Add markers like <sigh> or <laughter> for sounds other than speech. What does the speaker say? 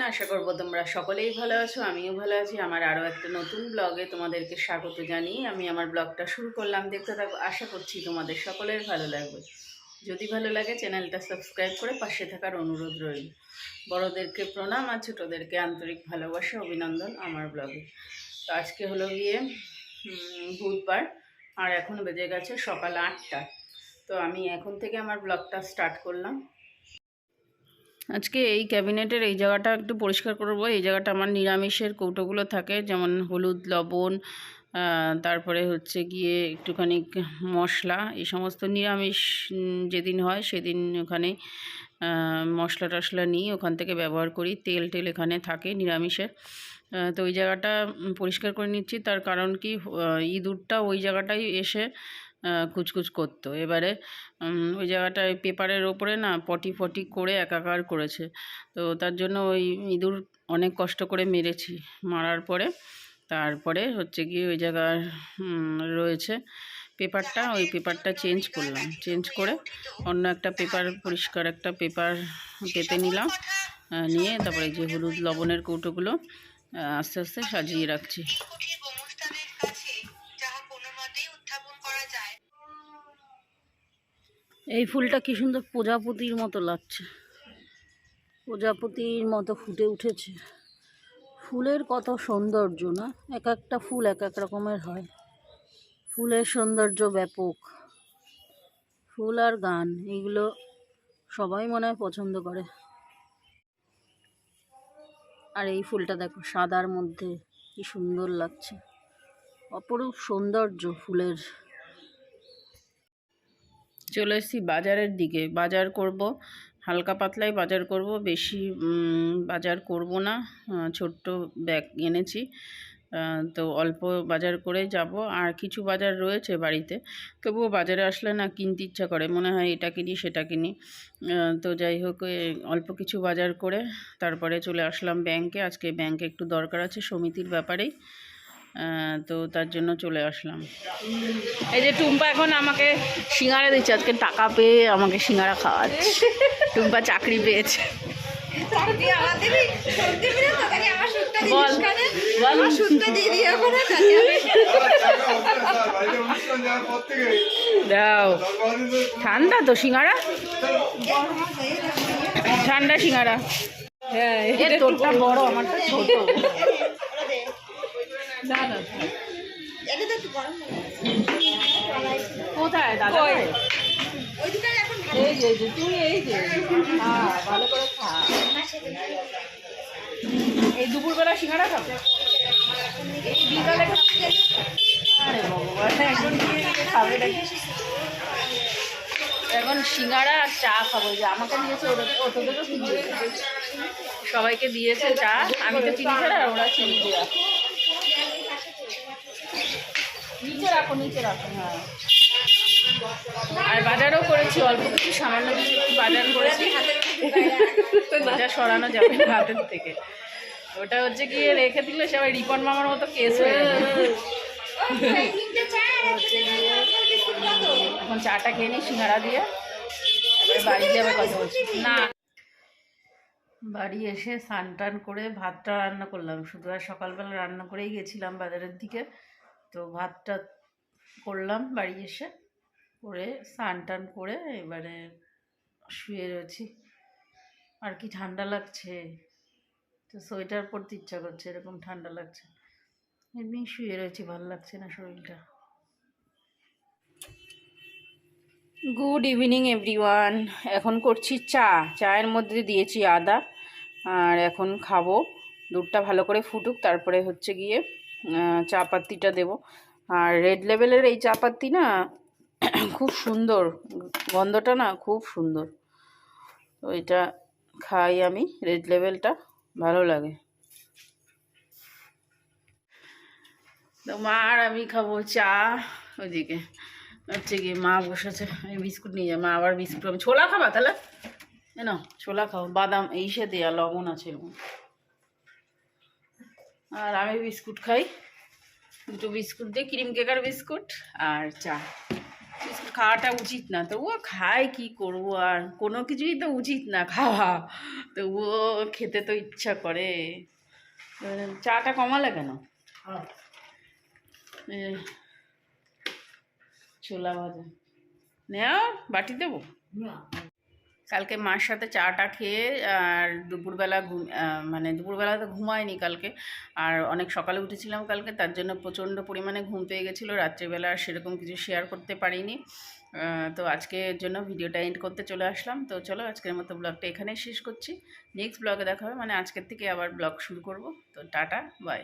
Everyone আশা করব তোমরা সকলেই ভালো আছো, আমিও ভালো আছি। আমার আরও একটা নতুন ব্লগে তোমাদেরকে স্বাগত জানিয়ে আমি আমার ব্লগটা শুরু করলাম। দেখতে থাকো, আশা করছি তোমাদের সকলের ভালো লাগবে। যদি ভালো লাগে, চ্যানেলটা সাবস্ক্রাইব করে পাশে থাকার অনুরোধ রইল। বড়োদেরকে প্রণাম আর ছোটোদেরকে আন্তরিক ভালোবাসা, অভিনন্দন আমার ব্লগে। তো আজকে হলো গিয়ে বুধবার, আর এখন বেজে গেছে সকাল আটটা। তো আমি এখন থেকে আমার ব্লগটা স্টার্ট করলাম। আজকে এই ক্যাবিনেটের এই জায়গাটা একটু পরিষ্কার করব এই জায়গাটা আমার নিরামিষের কৌটোগুলো থাকে, যেমন হলুদ, লবণ তারপরে হচ্ছে গিয়ে একটুখানি মশলা। এই সমস্ত নিরামিষ যেদিন হয় সেদিন ওখানে মশলা টশলা নিই। ওখান থেকে ব্যবহার করি। তেল টেল এখানে থাকে নিরামিষের। তো ওই জায়গাটা পরিষ্কার করে নিচ্ছি। তার কারণ কি ইঁদুরটা ওই জায়গাটাই এসে কুচকুচ করতো। এবারে ওই জায়গাটায় পেপারের ওপরে না পটি ফটি করে একাকার করেছে। তো তার জন্য ওই ইঁদুর অনেক কষ্ট করে মেরেছি। মারার পরে তারপরে হচ্ছে গিয়ে ওই জায়গার রয়েছে পেপারটা, ওই পেপারটা চেঞ্জ করলাম। চেঞ্জ করে অন্য একটা পেপার, পরিষ্কার একটা পেপার পেতে নিলাম। নিয়ে তারপরে যে হলুদ লবণের কৌটোগুলো আস্তে আস্তে সাজিয়ে রাখছি। এই ফুলটা কি সুন্দর প্রজাপতির মতো লাগছে। প্রজাপতির মতো ফুটে উঠেছে। ফুলের কত সৌন্দর্য না? এক একটা ফুল এক এক রকমের হয়। ফুলের সৌন্দর্য ব্যাপক। ফুল আর গান, এগুলো সবাই মনে হয় পছন্দ করে। আর এই ফুলটা দেখো, সাদার মধ্যে কি সুন্দর লাগছে। অপরূপ সৌন্দর্য ফুলের। চলে এসেছি বাজারের দিকে। বাজার করব, হালকা পাতলাই বাজার করব, বেশি বাজার করব না। ছোট্ট ব্যাগ এনেছি। তো অল্প বাজার করে যাব। আর কিছু বাজার রয়েছে বাড়িতে। তবুও বাজারে আসলে না কিনতে ইচ্ছা করে। মনে হয় এটা কিনি, সেটা কিনি। তো যাই হোক অল্প কিছু বাজার করে তারপরে চলে আসলাম ব্যাংকে। আজকে ব্যাংকে একটু দরকার আছে সমিতির ব্যাপারেই। তো তার জন্য চলে আসলাম। এই যে টুম্পা এখন আমাকে সিঙ্গারা দিচ্ছে আজকে টাকা পেয়ে আমাকে সিঙ্গারা খাওয়াচ্ছে। টুম্পা চাকরি পেয়েছে। দাও। ঠান্ডা তো সিঙ্গারা? ঠান্ডা সিঙ্গারা। হ্যাঁ। তোরটা বড় আমারটা ছোট। কোথায়? দাদা। এই যে এই তুই এই যে। খা, ভালো করে খা। এই দুপুরবেলা সিঙ্গারা খাবে? এই বিকালে আরে ভগবান এখন খাবে নাকি এখন সিঙ্গারা আর চা খাব যে আমাকে দিয়েছে সবাইকে দিয়েছে চা। আমি তো চিনি ছাড়া ওরা চিনি দেওয়া নিচে রাখো নিচে রাখো হ্যাঁ। আর বাজারও করেছি, অল্প কিছু, সামান্য কিছু বাজার করেছি। ওটা সরানো যাবে না হাতের থেকে। ওটা হচ্ছে গিয়ে রেখে দিলে সবাই রিপন মামার মতো কেস হয়ে? এখন চাটা খেয়ে নিই সিঙ্গারা দিয়ে। বাড়ি যাবে কথা বলছি। না। বাড়ি এসে স্নান টান করে ভাতটা রান্না করলাম। শুধু আর সকালবেলা রান্না করেই গেছিলাম বাজারের দিকে। তো ভাতটা করলাম বাড়ি এসে, করে স্নান টান করে এবারে শুয়ে রয়েছি। আর কি ঠান্ডা লাগছে? তো সোয়েটার পরতে ইচ্ছা করছে, এরকম ঠান্ডা লাগছে। এমনি শুয়ে রয়েছি, ভালো লাগছে না শরীরটা। গুড ইভিনিং এভরিওয়ান এখন করছি চা। চায়ের মধ্যে দিয়েছি আদা, আর এখন খাব। দুধটা ভালো করে ফুটুক, তারপরে হচ্ছে গিয়ে চা পাত্তিটা দেবো। আর রেড লেভেলের এই চা পাত্তি না <clears throat> খুব সুন্দর। গন্ধটা না খুব সুন্দর। তো এটা খাই আমি রেড লেভেলটা ভালো লাগে। তো মা আর আমি খাব চা ওইদিকে। হচ্ছে কি মা বসেছে আমি বিস্কুট নিয়ে যাই মা আবার বিস্কুট আমি ছোলা খাবা তাহলে? না ছোলা খাও। বাদাম, এই সে দেয়া, লবণ আছে। আর আমি বিস্কুট খাই। দুটো বিস্কুট দিয়ে ক্রিম কেকার বিস্কুট আর চা। বিস্কুট খাওয়াটা উচিত না তবুও খায় কি করব আর কোনো কিছুই তো উচিত না খাওয়া। তবুও খেতে তো ইচ্ছা করে। চাটা কমালে কেন? এ, ছোলা ভাজা। নেও বাটি দেবো? কালকে মার সাথে চাটা খেয়ে, আর দুপুরবেলা ঘুম মানে দুপুরবেলা তো ঘুমায়নি কালকে। আর অনেক সকালে উঠেছিলাম কালকে, তার জন্য প্রচণ্ড পরিমাণে ঘুম পেয়ে গেছিল। রাত্রেবেলা আর সেরকম কিছু শেয়ার করতে পারিনি। তো আজকের জন্য ভিডিওটা এন্ড করতে চলে আসলাম। তো চলো আজকের মতো ব্লগটা এখানেই শেষ করছি। নেক্সট ব্লগে দেখা হবে মানে আজকের থেকে আবার ব্লগ শুরু করব। তো টাটা বাই